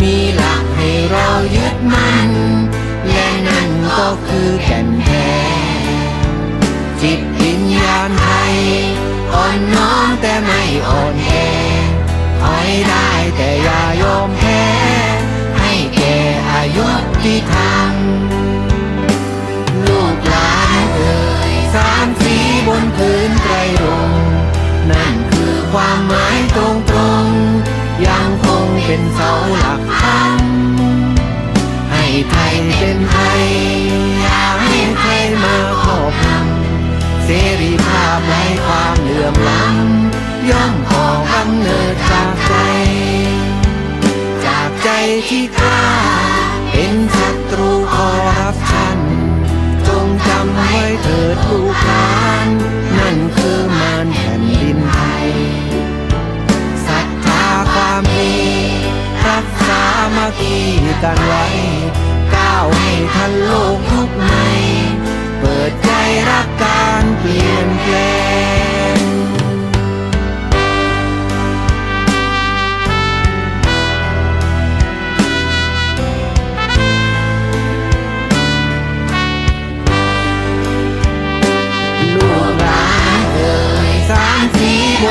มีหลักให้เรายึดมั่น และนั่นก็คือแก่นแท้จิตวิญญาณไทย อ่อนน้อมแต่ไม่อ่อนแอถอยได้แต่อย่ายอมแพ้ ให้แก่อายุที่ทำ รีภาพไร้ความเหลื่อมล้ำย่อมก่อกำเนิดจากใจ จากใจที่กล้า เป็นศัตรูคอร์รัปชัน จงจำไว้เถิดลูกหลานนั่นคือมารแผ่นดินไทยศรัทธาความดีรักษามาคีกันไว้ก้าวให้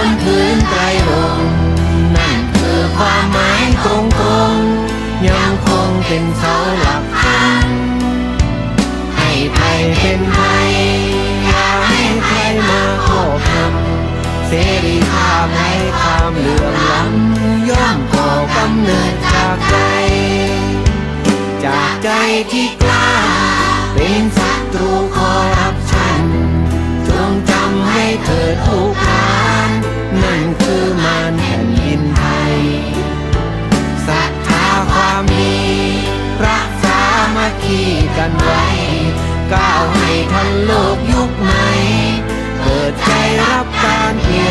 นพื้นไตรรงนั่นคือความหมายตรงตรงยังคงเป็นเสาหลักธรรมให้ไทยเป็นไทยอย่าให้ใครมาครอบงำเสรีภาพให้ความเหลื่อมล้ำย่อมก่อกำเนิดจากใจ จากใจที่กล้า เป็นศัตรูคอร์รัปชันจงจำให้เถิดทุ กันไว้ก้าวให้ทันโลกยุคใหม่เปิดใจรับการเปลี่ยน